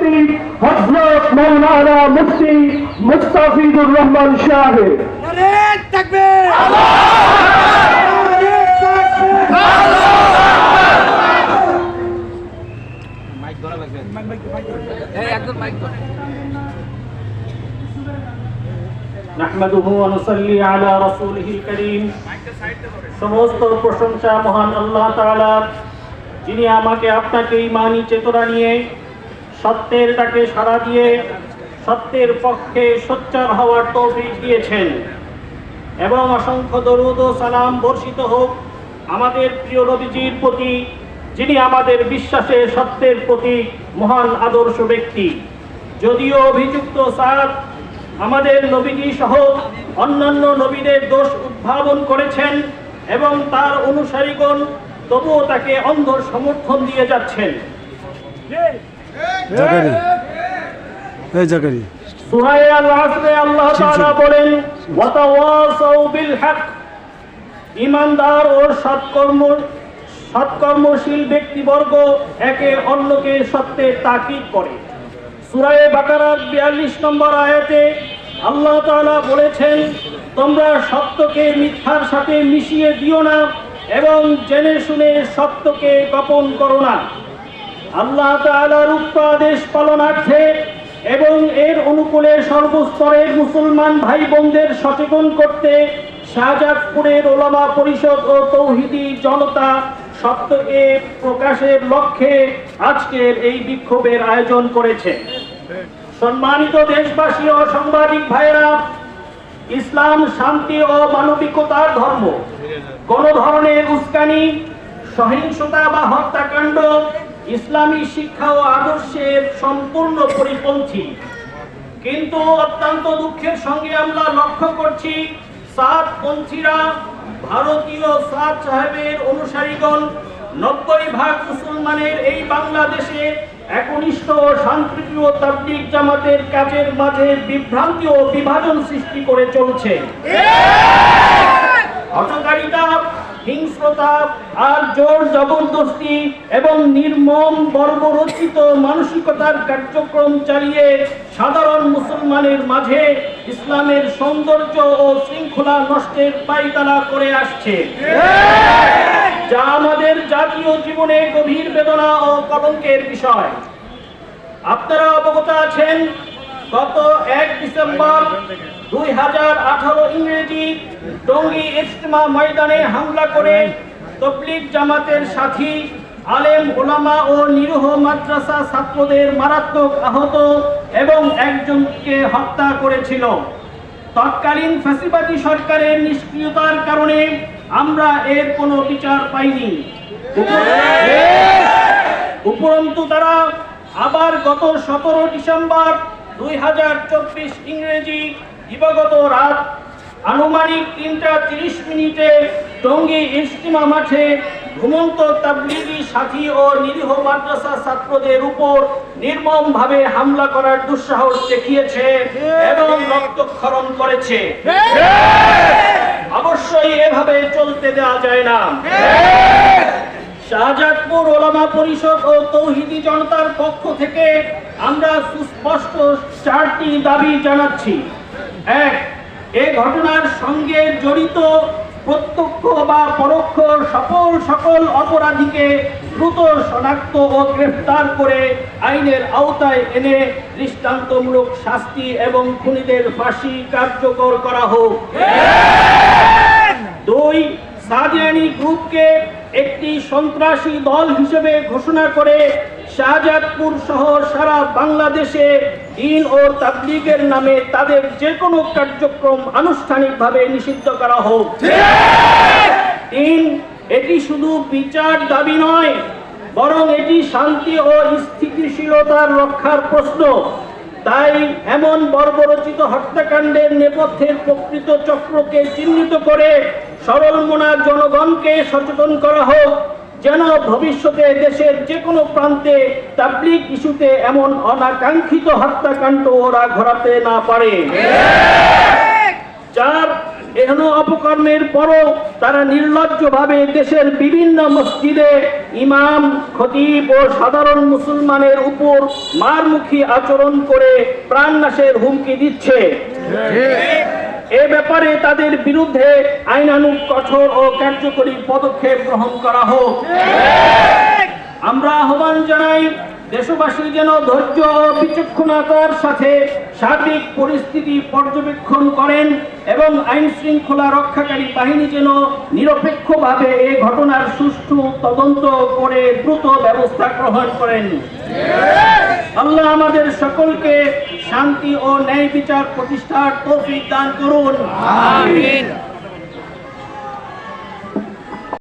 সভাপতি হজরত মৌলানা মুফতি মুস্তাফিজুর রহমান কারীম। সমস্ত প্রশংসা মহান আল্লাহ যিনি আমাকে আপনাকে ইমানি চেতনা নিয়ে সত্যের ডাকে সাড়া দিয়ে সত্যের পক্ষে সোচ্চার হওয়ার তৌফিক দিয়েছেন। এবং অসংখ্য দরুদ ও সালাম বর্ষিত হোক আমাদের প্রিয় নবীজির প্রতি, যিনি আমাদের বিশ্বাসে সত্যের প্রতি মহান আদর্শ ব্যক্তি। যদিও অভিযুক্ত স্যার আমাদের নবীজি সহ অন্যান্য নবীদের দোষ উদ্ভাবন করেছেন এবং তার অনুসারীগণ তবুও তাকে অন্ধ সমর্থন দিয়ে যাচ্ছেন। জাকারি এই জাকারি সূরা আল-আসরে আল্লাহ তাআলা বলেন ওয়াতাওয়াসাউ বিল হক ইমানদার ও সৎকর্ম সৎকর্মশীল ব্যক্তিবর্গ একে অন্যকে সত্যের তাকিদ করে। সূরায়ে বাকারার 42 নম্বর আয়াতে আল্লাহ তাআলা বলেছেন তোমরা সত্যকে মিথ্যার সাথে মিশিয়ে দিও না এবং জেনে শুনে সত্যকে গোপন করো না। আল্লাহ তাআলার উক্ত আদেশ পালনার্থে এবং এর অনুকূলে সর্বস্তরের মুসলমান ভাই বোনদের সচেতন করতে শাহজাদপুরের ওলামা পরিষদ ও তৌহিদি জনতা সত্যকে প্রকাশের লক্ষ্যে আজকের এই বিক্ষোভের আয়োজন করেছে। সম্মানিত দেশবাসী ও সাংবাদিক ভাইরা ইসলাম শান্তি ও মানবিকতার ধর্ম। কোন ধরনের উস্কানি, সহিংসতা বা হত্যাকাণ্ড ইসলামী শিক্ষা ও আদর্শের সম্পূর্ণ পরিপন্থী। কিন্তু অত্যন্ত দুঃখের সঙ্গে আমরা লক্ষ্য করছি সাত পন্থীরা ভারতীয় সাত সাহেবের অনুসারীগণ নব্বই ভাগ মুসলমানের এই বাংলাদেশে একনিষ্ঠ ও শান্তিপ্রিয় তাবলিগ জামাতের কাজের মাঝে বিভ্রান্তি ও বিভাজন সৃষ্টি করে চলছে। হটকারিতা হিংস্রতা আর জোর জবরদস্তি এবং নির্মম বর্বরচিত মানসিকতার কার্যক্রম চালিয়ে সাধারণ মুসলমানের মাঝে ইসলামের সৌন্দর্য ও শৃঙ্খলা নষ্টের পাইতারা করে আসছে। যা আমাদের জাতীয় জীবনে গভীর বেদনা ও কলঙ্কের বিষয়। আপনারা অবগত আছেন, গত এক ডিসেম্বর দুই হাজার আঠারো ইংরেজি টঙ্গী ইজতেমা ময়দানে হামলা করে তবলিগ জামাতের সাথী আলেম ওলামা ও নিরীহ মাদ্রাসা ছাত্রদের মারাত্মক আহত এবং একজনকে হত্যা করেছিল। তৎকালীন ফ্যাসিবাদী সরকারের নিষ্ক্রিয়তার কারণে আমরা এর কোনো বিচার পাইনি। উপরন্তু তারা আবার গত সতেরো ডিসেম্বর দুই হাজার চব্বিশ ইংরেজি দিবাগত রাত আনুমানিক তিনটা তিরিশ মিনিটে টঙ্গী ইজতিমা মাঠে ঘুমন্ত তাবলিগি সাথী ও নিরীহ মাদ্রাসা ছাত্রদের উপর নির্মমভাবে হামলা করার দুঃসাহস দেখিয়েছে এবং রক্তক্ষরণ করেছে। অবশ্যই এভাবে চলতে দেওয়া যায় না। শাহজাদপুর ওলামা পরিষদ ও তৌহিদি জনতার পক্ষ থেকে আমরা সুস্পষ্ট চারটি দাবি জানাচ্ছি। এক, এ ঘটনার সঙ্গে জড়িত প্রত্যক্ষ বা পরোক্ষ সকল সকল অপরাধীকে দ্রুত শনাক্ত ও গ্রেফতার করে আইনের আওতায় এনে দৃষ্টান্তমূলক শাস্তি এবং খুনিদের ফাঁসি কার্যকর করা হোক। দুই সাদিয়ানি গ্রুপকে একটি সন্ত্রাসী দল হিসেবে ঘোষণা করে শাহজাদপুর সহ সারা বাংলাদেশে দিন ও তাবলিগের নামে তাদের যে কোনো কার্যক্রম আনুষ্ঠানিকভাবে নিষিদ্ধ করা হোক। তিন এটি শুধু বিচার দাবি নয়, বরং এটি শান্তি ও স্থিতিশীলতার রক্ষার প্রশ্ন। তাই এমন বর্বরচিত হত্যাকাণ্ডের নেপথ্যের প্রকৃত চক্রকে চিহ্নিত করে সরল মনা জনগণকে সচেতন করা হোক। যেন ভবিষ্যতে দেশের যে কোনো প্রান্তে তাবলিগ ইস্যুতে এমন অনাকাঙ্ক্ষিত হত্যাকাণ্ড ওরা ঘোরাতে না পারে। চার এহন অপকর্মের পরও তারা নির্লজ্জভাবে দেশের বিভিন্ন মসজিদে ইমাম, খতিব ও সাধারণ মুসলমানের উপর মারমুখী আচরণ করে প্রাণনাশের হুমকি দিচ্ছে। এ ব্যাপারে তাদের বিরুদ্ধে আইনানুগ কঠোর ও কার্যকরী পদক্ষেপ গ্রহণ করা হোক। আমরা আহ্বান জানাই, দেশবাসী যেন ধৈর্য ও বিচক্ষণতার সাথে সার্বিক পরিস্থিতি পর্যবেক্ষণ করেন এবং আইন শৃঙ্খলা রক্ষাকারী বাহিনী যেন নিরপেক্ষভাবে এই ঘটনার সুষ্ঠু তদন্ত করে দ্রুত ব্যবস্থা গ্রহণ করেন। আল্লাহ আমাদের সকলকে শান্তি ও ন্যায় বিচার প্রতিষ্ঠার তৌফিক দান করুন। আমিন।